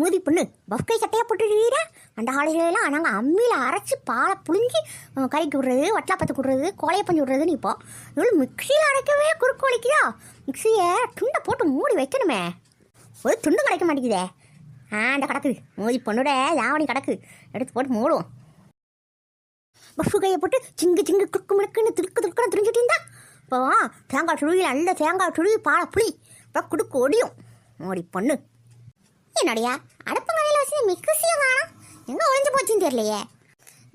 மூதி பொண்ணு. பஃப்கை சட்டையாக போட்டுருக்கீரா அந்த ஆளுகளெல்லாம் நாங்கள் அம்மியில் அரைச்சி பாலை புழிஞ்சி கறிக்கு விடுறது வட்டலாப்பத்து விடுறது கோலையை பஞ்சு விடுறதுன்னு இப்போ. இவ்வளோ மிக்சியில் அரைக்கவே குறுக்கு வலிக்குதா? மிக்சியை துண்டை போட்டு மூடி வைக்கணுமே. ஒரு துண்டு கிடைக்க மாட்டேங்குதே. ஆ அந்த கிடக்குது மூதி பொண்ணோட யாவணி கிடக்கு. எடுத்து போட்டு மூடுவோம் பஃபு கையை போட்டு சிங்கு சிங்கு குறுக்கு முழுக்குன்னு துருக்கு துருக்குன்னு துரிஞ்சிட்டு இருந்தா இப்போ தேங்காய் துருவி நல்ல தேங்காய் துருவி பாலை புளி அப்புறம் குடுக்கு ஒடியும். மோடி பொண்ணு. என்னடியா? அடுப்பங்கரையில் வச்சு மிக்சியை காணும் எங்கே ஒளிஞ்சு போச்சுன்னு தெரியலையே.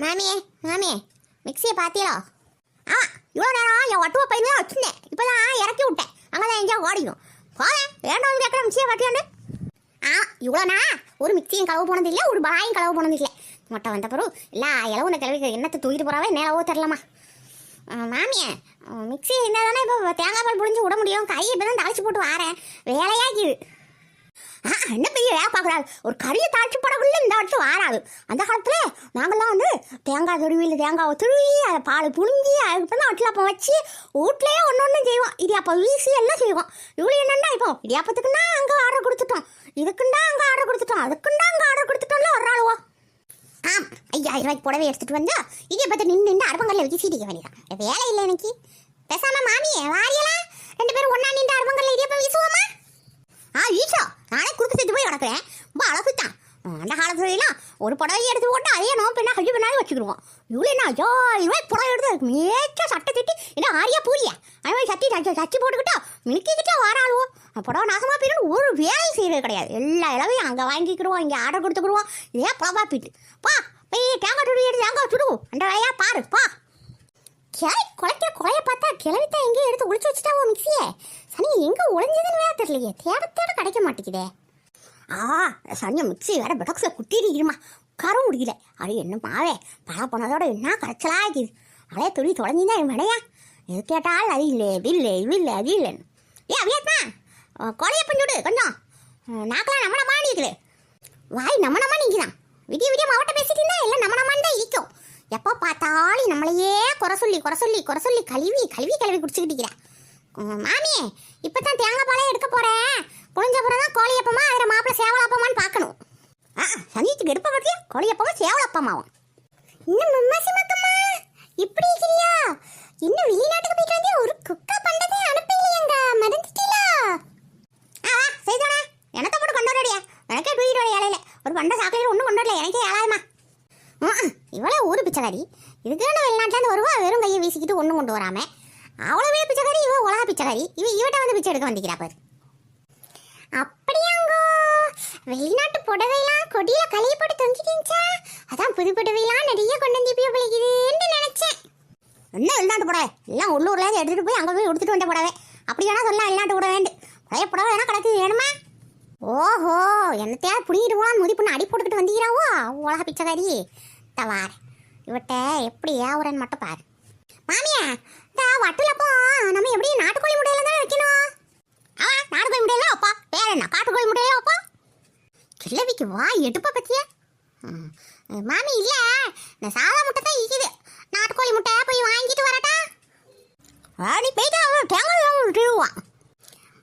மாமியே மாமியே மிக்சியை பார்த்தீங்களோ ஆ இவ்வளோ நேரம் என் ஒட்டுவ பையன் தான் வச்சுருந்தேன். இப்போ தான் இறக்கி விட்டேன். அங்கே தான் எங்கேயா ஓடிடும். போதேன் வேண்டாம் கேட்குற மிக்சியை பார்த்தியாண்டு ஆ இவ்வளோண்ணா ஒரு மிக்சியும் கலவு போனதில்லை ஒரு பாயும் கலவு போனது இல்லை. மொட்டை வந்த பிறகு இல்லை இளவு இந்த கிழவிக்கு என்னத்தை தூக்கிட்டு போகிறாவே நேரவோ தெரிலமா மாமியே மிக்சி இருந்தால் தானே இப்போ தேங்காய் பால் புழிஞ்சு விட முடியும். கையை இப்போ தான் தாளிச்சு போட்டு வாரேன். வேலையாகிது என்ன பெரிய வேலை பார்க்குறாள்? ஒரு கறியை தாழ்ச்சி போடக்குள்ளே இந்த இடத்து வாராது. அந்த காலத்தில் நாங்கள்லாம் வந்து தேங்காய் துருவியில் தேங்காவை துருவி அதை பால் புழிஞ்சி அதுக்கப்புறம் தான் அட்லாப்பம் வச்சு வீட்லேயே ஒன்று ஒன்று செய்வோம். இடியாப்பம் வீசி எல்லாம் செய்வோம். இவ்வளோ என்னென்னா இப்போ இடியாப்பத்துக்குன்னா அங்கே ஆர்டர் கொடுத்துட்டோம். இதுக்குண்டா அங்கே ஆர்டர் கொடுத்துட்டோம். அதுக்குண்டா அங்கே ஆர்டர் கொடுத்துட்டோம்ல ஒரு ஆளுவோ ஆம் ஐயாயிரம் ரூபாய்க்கு புடவை எடுத்துகிட்டு வந்து இதை பார்த்து நின்று நின்று அரபங்கல்ல வச்சு சீடிக்க வேண்டியதான் வேலை இல்லை எனக்கு பேசாமல் மாமி வாரியலாம் ரெண்டு பேரும் ஒன்றா நின்று அரபங்கல்ல இடியப்பம் வீசுவோமா? ஆ ஈஷா நானே குறுக்கு செத்து போய் கிடக்குறேன். ரொம்ப அழகு தான் அந்த காலத்துலாம் ஒரு புடவை எடுத்து போட்டு அதே நோ பின்னா கழி பண்ணாலும் வச்சுக்கிடுவோம். இவ்வளோ என்ன ஐயோ ரூபாய் புடவை எடுத்து மேய்ச்சா சட்டை திட்டி என்ன ஆரியா பூரியா? அது மாதிரி சட்டி சச்சி சச்சி போட்டுக்கிட்டா மினுக்கிக்கிட்டா வாராளுவோம் புடவை நாசமாக போயிடும் ஒரு வேலை செய்யறது கிடையாது. எல்லா இளவையும் அங்கே வாங்கிக்கிடுவோம் இங்கே ஆர்டர் கொடுத்துக்கிடுவோம். இதே புடவா போயிட்டு பா போய் தேங்காய் துடி எடுத்து தேங்காய் சுடுவோம் அந்த வேலையாக பாரு பா. கிளை குலைக்கிற குலைய பார்த்தா கிளவித்தான் எங்கேயும் எடுத்து ஒழிச்சு வச்சுட்டாவோ மிக்சியே சனி எங்கே ஒழிஞ்சதுன்னு வேற தெரியலையே. தேட தேட கிடைக்க மாட்டேங்குதே. ஆ சனியா மிக்சி வேற பெடக்ஸில் குட்டிருக்குமா உட்கார முடியல. அது என்ன பாவே. பழ போனதோட என்ன கரைச்சலா இருக்குது. அடைய துணி தொலைஞ்சிதான் என் விடையா எது கேட்டால் அது இல்லை இது இல்லை இது இல்லை அது இல்லைன்னு. ஏ அவியாத்மா கொலையை பண்ணிவிடு கொஞ்சம். நாக்கெல்லாம் நம்ம நம்ம நிற்குது வாய் நம்ம நம்ம நிற்கிறான் விடிய விடிய மாவட்ட பேசிட்டு இருந்தா எல்லாம் நம்ம நம்மன்னு தான் இருக்கும். எப்போ பார்த்தாலும் நம்மளையே குறை சொல்லி குறை சொல்லி குறை சொல்லி கழுவி கழுவி கழுவி குடிச்சுக்கிட்டிருக்கிறேன் மாமியே இப்போ தான் தேங்காய் பாலே எடுக்க போகிறேன் புழிஞ்ச தான் கோழியப்பமா அதில் மாப்பிள்ள சேவலப்பமான்னு பார்க்கணும். ஆ சனியத்துக்கு எடுப்ப பற்றியா கோழியப்பமா சேவலப்பமாவும் இன்னும் மம்மாசி மக்கம்மா இப்படி இருக்கிறியா? இன்னும் வெளிநாட்டுக்கு போயிட்டு வந்து ஒரு குக்கா பண்ணதே அனுப்பலையங்க மறந்துட்டீங்களா ஆ வா செய்தோடா எனத்த போட்டு கொண்டு வரடியா எனக்கே தூக்கிட்டு வர இலையில. ஒரு பண்ட சாக்கலையில் ஒன்றும் கொண்டு வரல. எனக்கே ஏழாதுமா. இவ்வளோ ஊர் பிச்சைக்காரி. இதுக்கான வெளிநாட்டிலேருந்து வருவா? வெறும் கையை வீசிக்கிட்டு ஒன்றும் கொண்டு வராம. அவ்வளவே பிச்சைக்காரி இவ உலக பிச்சைக்காரி. இவ இவட்ட வந்து பிச்சை எடுக்க வந்திக்கிறா பாரு. அப்படியாங்கோ. வெளிநாட்டு புடவைலாம் கொடியில கலையை போட்டு தொங்கிட்டீங்கச்சா அதான் புது புடவைலாம் நிறைய கொண்டு வந்து இப்போ பிழைக்குதுன்னு நினைச்சேன். என்ன வெளிநாட்டு புடவை? எல்லாம் உள்ளூர்ல எடுத்துகிட்டு எடுத்துட்டு போய் அங்கே போய் கொடுத்துட்டு வந்த புடவை. அப்படி வேணா சொல்லலாம் வெளிநாட்டு புடவை வேண்டு பழைய புடவை வேணா கிடக்கு வேணுமா? ஓஹோ என்னத்தையா புடிங்கிட்டு முதி பொண்ணு அடி போட்டுக்கிட்டு வந்தீங்களாவோ உலக பிச்சைக்காரி. தவார் இவட்ட எப்படி ஏவுறன்னு மட்டும் பாரு. மாமியா இந்த வட்டுலப்போ நம்ம எப்படி நாட்டுக்கோழி முட்டையில தான் வைக்கணும்? ஆ நாட்டுக்கோழி முட்டையில அப்பா பேர் என்ன காட்டுக்கோழி முட்டையில அப்பா கிழவிக்கு வா எடுப்ப பத்தியா? மாமி இல்ல. இந்த சாதா முட்டை தான் இருக்குது நாட்டுக்கோழி முட்டை போய் வாங்கிட்டு வரட்டா? ஆடி போயிட்டு அவன் தேங்காய் விட்டுருவான்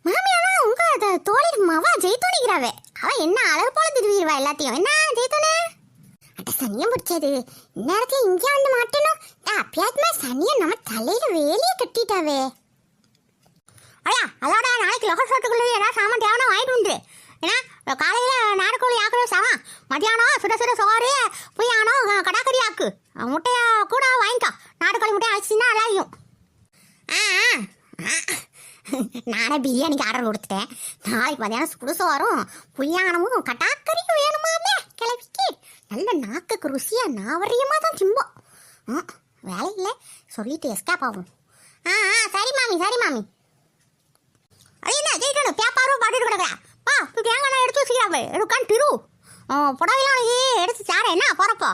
மாமியானா உங்க தோழி மவா மவ அவன் என்ன அழகு போல திருவிடுவா எல்லாத்தையும். என்ன சனியம் இந்நேரத்துல இங்கே வந்து மாட்டணும் அப்பியாத்மா சனியை நம்ம தலையில வேலையை கட்டிட்டாவே. ஐயா அதோட நாளைக்கு லோக சோட்டுக்குள்ளே ஏதாவது சாமான் தேவைன்னா வாங்கிட்டு வந்து ஏன்னா காலையில் நாடுக்கோழி ஆக்குற சவா மதியானம் சுட சுட சோறு புய்யானம் கடாக்கறி ஆக்கு. முட்டையை கூட வாங்கிக்கோ. நாடுக்கோழி முட்டையை அடிச்சுன்னா நல்லாயும் ஆ ஆ, நானே பிரியாணிக்கு ஆர்டர் கொடுத்துட்டேன். நாளைக்கு மதியானம் சுடு சோறும் புய்யானமும் ருசியாக நாவரியமாக தான் திம்போம் ஆ வேலை இல்லை. சொல்லிட்டு எஸ்கேப் ஆகும். ஆ ஆ சரி மாமி சரி மாமி. என்ன ஜெயிக்கணும்? பேப்பாரும் பாட்டுட்டு கிடக்குறா. பா இப்போ தேங்காய் எடுத்து வச்சுக்கிறாவே எடுக்கான் திரு. புடவைலாம் நீ எடுத்து சார என்ன போகிறப்போ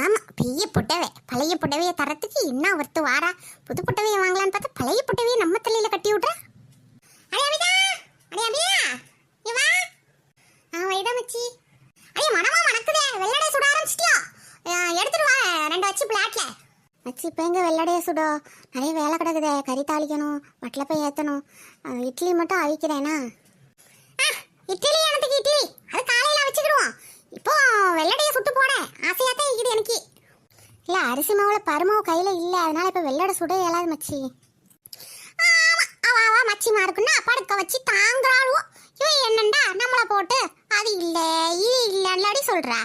ஆமாம் பெரிய புடவை. பழைய புடவையை தரத்துக்கு என்ன ஒருத்து வாரா? புது புடவையை வாங்கலான்னு பார்த்தா பழைய புடவையை நம்ம தலையில் கட்டி விட்ற? அடே அபிதா அடே அபியா வா. ஆ வைடா மச்சி. ஐயோ மனமா மணக்குதே. வெள்ளடைய சுட ஆரம்பிச்சிட்டியா? எடுத்துட்டு வா ரெண்டு வச்சு பிளாட்ல மச்சி இப்போ எங்கே வெள்ளடைய சுடோ? நிறைய வேலை கிடக்குதே. கறி தாளிக்கணும் வட்டில் போய் ஏற்றணும் இட்லி மட்டும் அவிக்கிறேனா இட்லி எனக்கு இட்லி? அது காலையில் வச்சுக்கிடுவோம் இப்போ வெள்ளடைய சுட்டு போட ஆசையாக தான் இருக்குது எனக்கு. இல்லை அரிசி மாவில் பருமாவு கையில் இல்லை. அதனால இப்போ வெள்ளடை சுட இயலாது மச்சி. ஆமா அவ அவ மச்சிமா இருக்குன்னா படுக்க வச்சு தாங்குறாளுவோ இவன் என்னண்டா நம்மள போட்டு அது இல்ல இது சொல்கிறா சொல்றா?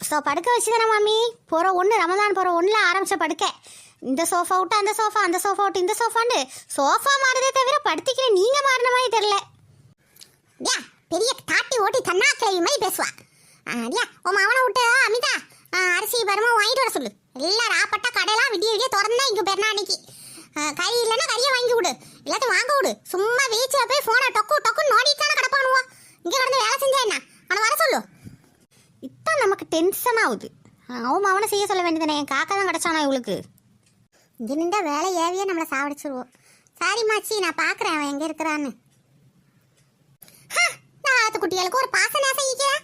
ஸோ படுக்க வச்சுதானே மாமி? போகிற ஒன்று ரமதான் போகிற ஒன்றில் ஆரம்பித்த படுக்க. இந்த சோஃபா விட்டு அந்த சோஃபா அந்த சோஃபா விட்டு இந்த சோஃபான்னு சோஃபா மாறுதே தவிர படுத்திக்கிற நீங்கள் மாறின மாதிரி தெரில ஏன் பெரிய தாட்டி ஓட்டி தன்னா கிளவி மாதிரி பேசுவா. யா உன் மாவனை விட்டு அமிதா ஆ, அரிசி பருமா வாங்கிட்டு வர சொல்லு. எல்லாம் ராப்பட்டா கடையெல்லாம் விடிய விடிய திறந்தா இங்கே பெருனா அன்னைக்கு. கை கறி இல்லைன்னா கறியை வாங்கி விடு எல்லாத்தையும் வாங்க விடு சும்மா வீச்சில் போய் ஃபோனை டொக்கு டொக்குன்னு நோடிட்டு தானே கிடப்பானுவா. இங்கே கிடந்து வேலை செஞ்சா என்ன? அவனை வர சொல்லு. இதான் நமக்கு டென்ஷன் ஆகுது. அவன் அவனை செய்ய சொல்ல வேண்டியதானே என் காக்கா தான் கிடச்சானா இவளுக்கு? இங்கே நின்றா வேலை ஏவியே நம்மளை சாவடிச்சிருவோம். சாரி மாச்சி நான் பார்க்குறேன் அவன் எங்கே இருக்கிறான்னு. நாத்து குட்டிகளுக்கு ஒரு பாச நேசம் ஈக்கிறா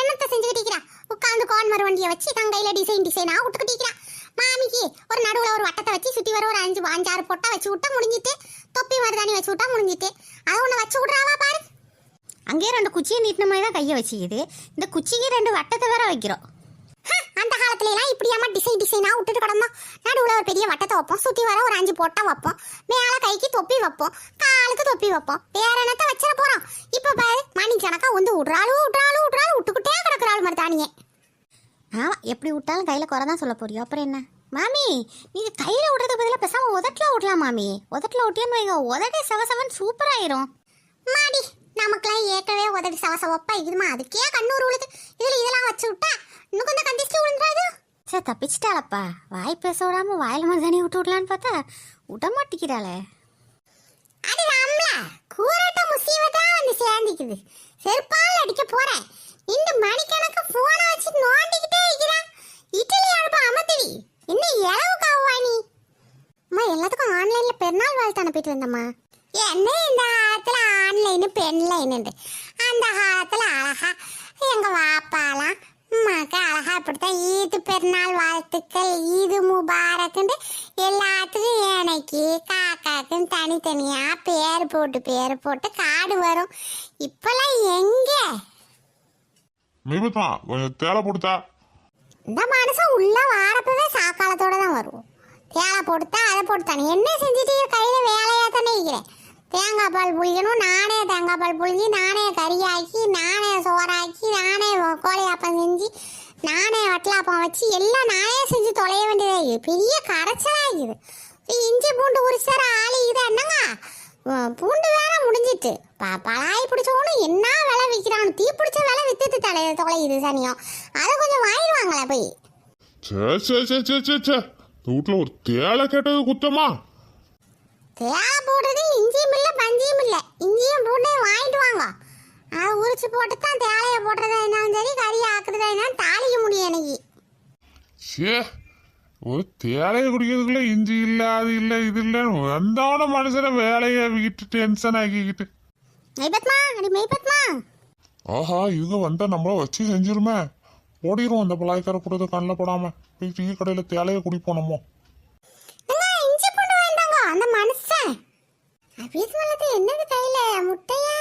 என்னத்தை செஞ்சுக்கிட்டு இருக்கிறா? உட்காந்து கோன் வண்டியை வச்சு தன் டிசைன் டிசைனா விட்டுக்கிட்டு இருக்கிறா மாமிக்கு ஒரு நடுவில் ஒரு வட்டத்தை வச்சு சுற்றி வர ஒரு அஞ்சு அஞ்சாறு பொட்டா வச்சு விட்டா முடிஞ்சிட்டு தொப்பி மருதாணி வச்சு விட்டா முடிஞ்சிட்டு. அது ஒன்று வச்சு விட்றாவா பாரு. அங்கேயே ரெண்டு குச்சியை நீட்டின மாதிரி தான் கையை வச்சுக்குது. இந்த குச்சிக்கு ரெண்டு வட்டத்தை வேற வைக்கிறோம். அந்த காலத்துல எல்லாம் இப்படியாம டிசைன் டிசைனா விட்டுட்டு கிடந்தோம். நடுவுல ஒரு பெரிய வட்டத்தை வைப்போம். சுத்தி வர ஒரு அஞ்சு பொட்டை வைப்போம். மேல கைக்கு தொப்பி வைப்போம். காலுக்கு தொப்பி வைப்போம். வேற என்னத்தை வச்சிட போறோம்? இப்ப பாரு மணி கணக்கா வந்து விட்றாலும் விட்றாலும் விட்றாலும் விட்டுக்கிட்டே கிடக்குறாள் மாதிரி தானியே. ஆமா எப்படி விட்டாலும் கையில குறை தான் சொல்ல போறியோ? அப்புறம் என்ன? மாமி நீங்க கையில விடுறதுக்கு பதிலாக பேசாம உதட்டுல விடலாம் மாமி. உதட்டுல விட்டியன்னு வைங்க. உதட்டே செவன் சூப்பர் ஆயிரும். மாடி நமக்குலாம் ஏற்கனவே உதடி சவசவப்பா இதுமா அதுக்கே கண்ணூர் உழுது. இதுல இதெல்லாம் வச்சு விட்டா இன்னும் கொஞ்சம் கண்டிஸ்ட் விழுந்துடாது சே தப்பிச்சிட்டாளப்பா. வாய் பேச விடாம வாயில மருதாணி விட்டு விடலான்னு பார்த்தா விட மாட்டேங்கிறாளே. அது ராம்லா கூரட்ட முசீபத்தா வந்து சேர்ந்துக்குது. செருப்பால் அடிக்க போறேன். இந்த மணிக்கணக்கு போனை வச்சு நோண்டிக்கிட்டே இருக்கிறான் இட்லி அடுப்பு அமர்த்தடி என்ன இளவுக்கு ஆவா நீ? அம்மா எல்லாத்துக்கும் ஆன்லைன்ல பெருநாள் வாழ்த்து அனுப்பிட்டு வந்தம்மா. என்ன இந்த காலத்துல ஆன்லைன் பெண்லைன் அந்த காலத்துல அழகா எங்க வாப்பாலாம் அம்மாக்கு அழகா இப்படித்தான் ஈது பெருநாள் வாழ்த்துக்கள் ஈது முபாரக்குன்னு எல்லாத்துக்கும் எனக்கு காக்காக்குன்னு தனித்தனியா பேர் போட்டு பேர் போட்டு காடு வரும் இப்பெல்லாம் எங்க மிபத்தா கொஞ்சம் தேலை போட்டுத்தா இந்த மனுஷன் உள்ள வாரப்பவே சாக்காலத்தோட தான் வருவோம் தேலை போட்டுத்தா அதை போட்டுத்தான் என்ன செஞ்சுட்டு கையில இருக்கிறேன் தேங்காய் பால் புளிக்கணும் நானே தேங்காய் பால் புளிஞ்சு நானே கறியாக்கி நானே சோறாக்கி நானே கோழியாப்பம் செஞ்சு நானே வட்டலாப்பம் வச்சு எல்லாம் நானே செஞ்சு தொலைய வேண்டியதாக இருக்குது. பெரிய கரைச்சலாகிது இஞ்சி பூண்டு உரிச்சார ஆளி இது என்னங்க? பூண்டு வேற முடிஞ்சிட்டு. ப- பலாய் பிடிச்சவனும் என்ன விலை விற்கிறான் தீ பிடிச்ச விலை வித்துட்டு தலை தொலையுது சனியம் அதை கொஞ்சம் வாங்கிடுவாங்களே போய். சே சே சே சே சே சே இந்த ஒரு தேலை கேட்டது குத்தமா? தேவை போடுறது இஞ்சியும் இல்லை பஞ்சியும் இல்லை. இஞ்சியும் பூண்டையும் வாங்கிட்டு வாங்க. அதை உரிச்சு போட்டு தான் தேலையை போடுறதா இருந்தாலும் சரி கறி ஆக்குறதா இருந்தாலும் தாளிக்க முடியும் எனக்கு. சே ஒரு தேலையை குடிக்கிறதுக்குள்ள இஞ்சி இல்ல அது இல்ல இது இல்ல வந்தவன மனுஷனை வேலையை வீட்டு டென்ஷன் ஆக்கிக்கிட்டு. மெய்பத்மா அடி மெய்பத்மா. ஆஹா இவங்க வந்தா நம்மள வச்சு செஞ்சிருமே. ஓடிரும் அந்த பலாய்க்கார கூடது கண்ணில் போடாம. போய் டீ கடையில தேலையை குடிப்போம் நம்ம ஏங்க, இஞ்சி பூண்டு வேண்டாங்க அந்த மனுஷன் அபியஸ் வளர்த்து என்னது கையில? முட்டையா?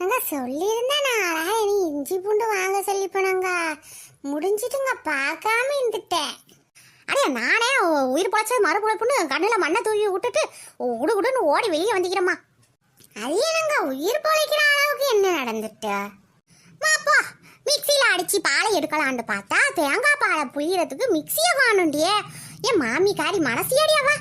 நாங்க சொல்லியிருந்தா நான் அழகா இனி இஞ்சி பூண்டு வாங்க சொல்லி போனாங்க முடிஞ்சிட்டுங்க பார்க்காம இருந்துட்டேன். அடே நானே உயிர் பழச்சது மறுபுழைப்புன்னு கண்ணில் மண்ணை தூவி விட்டுட்டு உடு உடுன்னு ஓடி வெளியே வந்துக்கிறேம்மா. அது என்னங்க உயிர் பொழைக்கிற அளவுக்கு என்ன நடந்துட்டு? மாப்பா மிக்சியில் அடித்து பாலை எடுக்கலான்னு பார்த்தா தேங்காய் பாலை புளியறதுக்கு மிக்சியை காணுண்டியே என் மாமிக்காரி மனசியடியாவா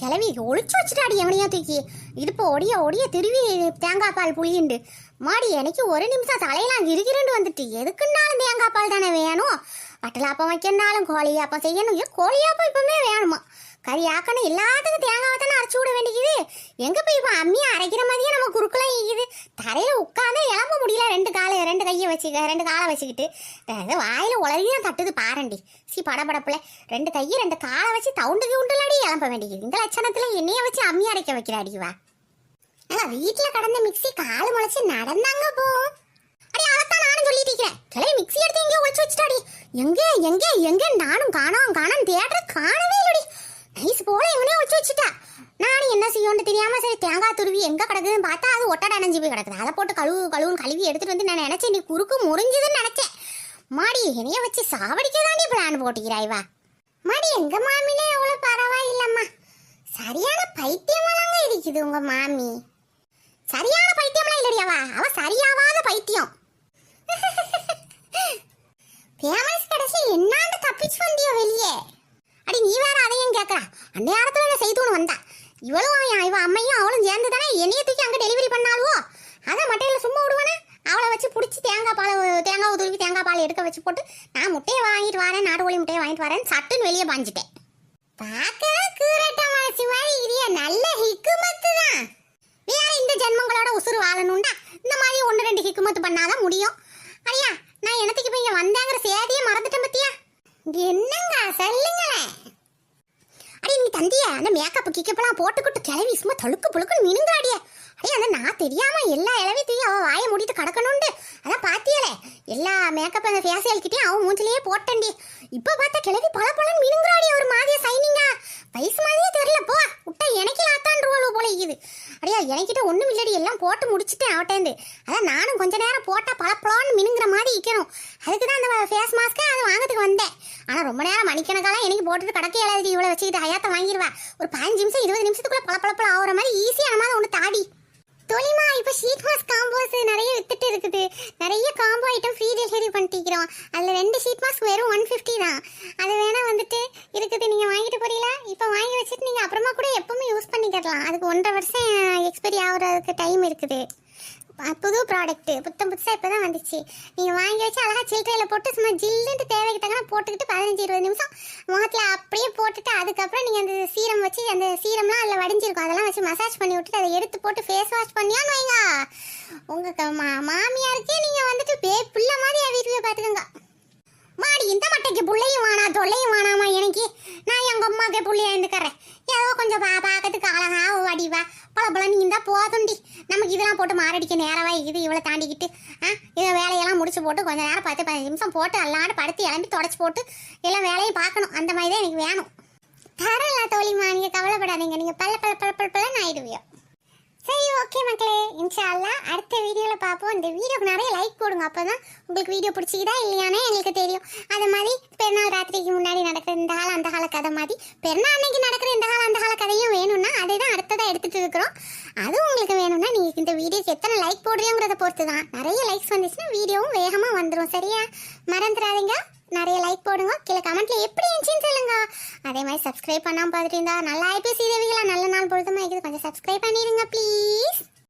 கிளவி ஒளிச்சு வச்சுட்டாடி எவனையா தூக்கி? இதுப்போ ஒடிய ஒடிய திருவி தேங்காய் பால் புளியுண்டு மாடி எனக்கு ஒரு நிமிஷம் தலையெல்லாம் கிருகிருண்டு வந்துட்டு எதுக்குன்னாலும் தேங்காய் பால் தானே வேணும்? வட்டலாப்பம் வைக்கணும்னாலும் கோழியாப்பம் செய்யணும். கோழியாப்பம் இப்பவுமே வேணுமா? கறி ஆக்கணும் எல்லாத்துக்கும் தேங்காவை தானே அரைச்சி விட வேண்டியது? எங்க போய் இப்போ அம்மியை அரைக்கிற மாதிரியே நம்ம குறுக்கெல்லாம் இருக்குது தரையில உட்காந்து எழம்ப முடியல. ரெண்டு காலை ரெண்டு கையை வச்சுக்க ரெண்டு காலை வச்சுக்கிட்டு. வாயில உலகியும் தட்டுது பாரண்டி. சி படபடப்புல. ரெண்டு கையை ரெண்டு காலை வச்சு தவுண்டு உண்டுலாடி எழம்ப வேண்டியது. இந்த லட்சணத்துல என்னைய வச்சு அம்மி அரைக்க வைக்கிறாடி வா ஆனா வீட்டுல கடந்த மிக்ஸி கால் முளைச்சு நடந்தாங்க போ. அடி அதைத்தான் நானும் சொல்லிட்டு இருக்கிறேன். கிளை மிக்ஸி எடுத்து எங்கேயோ ஒளிச்சு வச்சுட்டாடி. எங்கே எங்கே எங்கே? நானும் காணோம் காணோம். தேடுற காணவே ஐஸ் போல எவனையோ ஒழிச்சு வச்சுட்டா. நானும் என்ன செய்யணும்னு தெரியாம சரி தேங்காய் துருவி எங்க கிடக்குதுன்னு பார்த்தா அது ஒட்டடை அணைஞ்சு போய் கிடக்குது. அதை போட்டு கழுவு கழுவுன்னு கழுவி எடுத்துட்டு வந்து நான் நினைச்சேன் நீ குறுக்கு முறிஞ்சுதுன்னு நினைச்சேன். மாடி என்னைய வச்சு சாவடிக்க தாண்டி பிளான் போட்டுக்கிறாய் வா மாடி எங்க மாமினே அவ்வளவு பரவாயில்லம்மா. சரியான பைத்தியமாலாங்க இருக்குது உங்க மாமி சரியான பைத்தியம்லாம் இல்லடியாவா அவ சரியாவாத பைத்தியம் ஃபேமஸ் கடைசி என்னாண்டு தப்பிச்சு வந்தியோ வெளியே அடி நீ வேற அதையும் கேட்கறா அந்த நேரத்துல நான் செய்தோன்னு வந்தா இவளும் அவன் இவ அம்மையும் அவளும் சேர்ந்து தானே என்னைய தூக்கி அங்க டெலிவரி பண்ணாலுவோ அதான் மட்டையில சும்மா விடுவானே அவளை வச்சு பிடிச்சி தேங்காய் பால் தேங்காய் துருவி தேங்காய் பால் எடுக்க வச்சு போட்டு நான் முட்டையை வாங்கிட்டு வரேன் நாட்டு கோழி முட்டையை வாங்கிட்டு வரேன் சட்டுன்னு வெளியே பாஞ்சிட்டேன். பார்க்கவே கீரட்ட மனசு மாதிரி இரிய நல்ல ஹிக்குமத்து தான். வேற இந்த ஜென்மங்களோட உசுறு வாழணும்டா? இந்த மாதிரி ஒன்று ரெண்டு ஹிக்குமத்து பண்ணாதான் முடியும். ஐயா நான் எனத்துக்கு இப்போ இங்கே வந்தாங்கிற சேதியை மறந்துட்டேன் பத்தியா? என்னங்க சொல்லுங்களேன். அடி நீ தந்தியா அந்த மேக்கப் கிக்கப்லாம் போட்டுக்கிட்டு கிளவி சும்மா தழுக்கு புழுக்குன்னு மினுங்காடியே அடி அந்த நான் தெரியாம எல்லா இளவித்தையும் அவன் வாயை மூடிட்டு கிடக்கணுண்டு அதான் பாத்தியலே எல்லா மேக்கப் அந்த ஃபேஷியல் கிட்டயும் அவன் மூஞ்சிலேயே போட்டண்டி. இப்போ பார்த்தா கிளவி பல பழம் மினுங்காடி ஒரு மாதிரியா சைனிங்கா வயசு மாதிரியே தெரியல போ விட்டா எனக்கு லாத்தான் ரூபாய் போல இருக்குது. அடியா எனக்கிட்ட ஒண்ணும் இல்லடி எல்லாம் போட்டு முடிச்சிட்டேன் அவட்டேந்து. அதான் நானும் கொஞ்ச நேரம் போட்டா பளபளன்னு மினுங்கிற மாதிரி இருக்கணும் அதுக்கு தான் அந்த ஃபேஸ் மாஸ்க்கை அது வாங்கிறதுக்கு வந்தேன். ஆனால் ரொம்ப நேரம் மணிக்கணக்காலாம் எனக்கு போட்டுட்டு கடக்க இல்லாதடி இவ்வளோ வச்சுக்கிட்டு ஹயாத்தை வாங்கிடுவேன் ஒரு பதினஞ்சு நிமிஷம் இருபது நிமிஷத்துக்குள்ளே பல பழப்பழம் ஆகிற மாதிரி ஈஸியாக நம்ம ஒன்று தாடி. தொலிமா இப்போ ஷீட் மாஸ்க் காம்போஸ் நிறைய வித்துட்டு இருக்குது. நிறைய காம்போ ஐட்டம் ஃப்ரீ டெலிவரி பண்ணிக்கிறோம் அதில் ரெண்டு ஷீட் மாஸ்க் வெறும் ஒன் ஃபிஃப்டி தான். அது வேணா வந்துட்டு இருக்குது. நீங்கள் வாங்கிட்டு போறீங்களா? இப்போ வாங்கி வச்சுட்டு நீங்கள் அப்புறமா கூட எப்பவுமே யூஸ் பண்ணிக்கலாம் அதுக்கு ஒன்றரை வருஷம் எக்ஸ்பைரி ஆகுறதுக்கு டைம் இருக்குது. புது ப்ராடக்ட் புத்தம் புதுசாக இப்போ தான் வந்துச்சு. நீங்கள் வாங்கி வச்சு அழகாக சில்லறையில் போட்டு சும்மா ஜில்லுன்ட்டு தேவைக்கு தக்கன போட்டுக்கிட்டு பதினஞ்சு இருபது நிமிஷம் முகத்தில் அப்படியே போட்டுட்டு அதுக்கப்புறம் நீங்கள் அந்த சீரம் வச்சு அந்த சீரம்லாம் அதில் வடிஞ்சிருக்கும். அதெல்லாம் வச்சு மசாஜ் பண்ணி விட்டுட்டு அதை எடுத்து போட்டு ஃபேஸ் வாஷ் பண்ணியான்னு வைங்க. உங்கள் மா மாமியாருக்கே நீங்கள் வந்துட்டு பே புள்ள மாதிரி வீட்டுக்கு பார்த்துக்கோங்க மாடி இந்த மட்டைக்கு புள்ளையும் வேணா தொல்லையும் வேணாமா எனக்கு? நான் எங்கள் அம்மாவுக்கு பிள்ளையா இருந்துக்கறேன் ஏதோ கொஞ்சம் பா பார்க்கறதுக்கு அழகா வடிவா பல பல நீ இருந்தால் போதுண்டி நமக்கு இதெல்லாம் போட்டு மாரடிக்க நேரவா இது இவ்வளோ தாண்டிக்கிட்டு. ஆ இதை வேலையெல்லாம் முடிச்சு போட்டு கொஞ்ச நேரம் பத்து பதினஞ்சு நிமிஷம் போட்டு அல்லாண்டு படுத்து இளம்பி தொடச்சி போட்டு எல்லாம் வேலையும் பார்க்கணும். அந்த மாதிரி தான் எனக்கு வேணும். தரல தோழிமா நீங்கள் கவலைப்படாதீங்க. நீங்கள் பல்ல பல்ல பல்ல பல்ல பல்லன்னு ஆயிடுவியோ. சரி ஓகே மக்களே. இன்ஷா அடுத்த வீடியோவில் பார்ப்போம். இந்த வீடியோக்கு நிறைய லைக் போடுங்க. அப்போ தான் உங்களுக்கு வீடியோ பிடிச்சிக்கிதா இல்லையானே எங்களுக்கு தெரியும். அது மாதிரி பெருநாள் ராத்திரிக்கு முன்னாடி நடக்கிற இந்த கால அந்த கால கதை மாதிரி பெருநாள் அன்னைக்கு நடக்கிற இந்த கால அந்த கால கதையும் வேணும்னா அதை தான் அடுத்ததாக எடுத்துகிட்டு இருக்கிறோம். அதுவும் உங்களுக்கு வேணும்னா நீங்கள் இந்த வீடியோக்கு எத்தனை லைக் போடுறீங்கிறத பொறுத்து தான்